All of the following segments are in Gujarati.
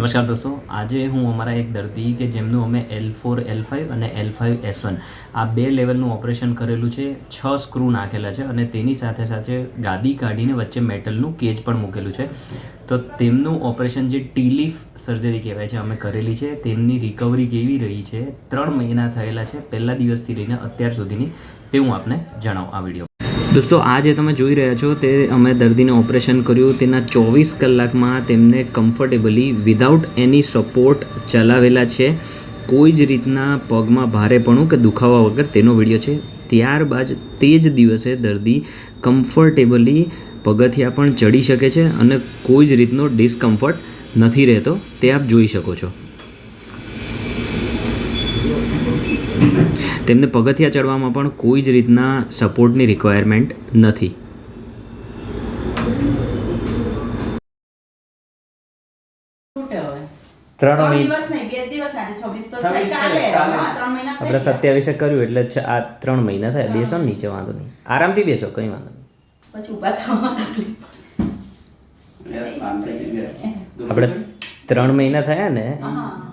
નમસ્કાર દોસ્તો, આજે હું અમારા એક દર્દી કે જેમનું અમે એલ ફોર એલ ફાઇવ અને એલ ફાઇવ એસ વન આ બે લેવલનું ઓપરેશન કરેલું છે, છ સ્ક્રૂ નાખેલા છે અને તેની સાથે સાથે ગાદી કાઢીને વચ્ચે મેટલનું કેજ પણ મૂકેલું છે. તો તેમનું ઓપરેશન જે ટીલીફ સર્જરી કહેવાય છે, અમે કરેલી છે, તેમની રિકવરી કેવી રહી છે, ત્રણ મહિના થયેલા છે, પહેલા દિવસથી લઈને અત્યાર સુધીની તે હું આપને જણાવું આ વીડિયો દોસ્તો, આ જે તમે જોઈ રહ્યા છો તે અમે દર્દીને ઓપરેશન કર્યું તેના ચોવીસ કલાકમાં તેમને કમ્ફર્ટેબલી વિધાઉટ એની સપોર્ટ ચલાવેલા છે. કોઈ જ રીતના પગમાં ભારેપણું કે દુખાવા વગર તેનો વીડિયો છે. ત્યારબાદ તે જ દિવસે દર્દી કમ્ફર્ટેબલી પગથિયા પણ ચડી શકે છે અને કોઈ જ રીતનો ડિસ્કમ્ફર્ટ નથી રહેતો. તે આપ જોઈ શકો છો. તેમને પગથિયા ચડવામાં પણ કોઈ જ રીતના સપોર્ટની રિક્વાયરમેન્ટ નથી. ત્રણ ત્રણ મહિના દિવસ નહીં બે જ દિવસ ના છવ્વીસ તો 26 થઈ કાલે કાલે. હા, ત્રણ મહિના થઈ આપણે. સત્યાવીસે કર્યું એટલે છ- આ ત્રણ મહિના થયા. બેસો ને નીચે વાંધો નહીં. આરામથી બેસો કંઈ વાંધો નહીં. આપણે ત્રણ મહિના થયા ને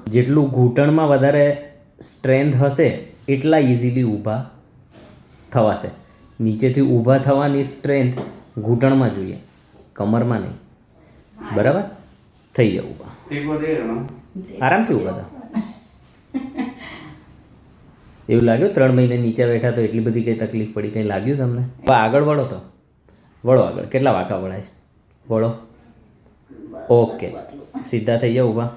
જેટલું ઘૂંટણમાં વધારે સ્ટ્રેન્થ હશે એટલા ઇઝીલી ઊભા થવાશે. નીચેથી ઊભા થવાની સ્ટ્રેન્થ ઘૂંટણમાં જોઈએ કમરમાં નહીં. બરાબર? થઈ જાવ ઊભા. આરામથી ઊભા થાવ એવું લાગ્યું ત્રણ મહિને નીચે બેઠા તો એટલી બધી કંઈ તકલીફ પડી કંઈ લાગ્યું તમને? આગળ વળો તો. વળો આગળ. કેટલા વાંકા વળાય છે? વળો. ઓકે. સીધા થઈ જાઓ ઊભા.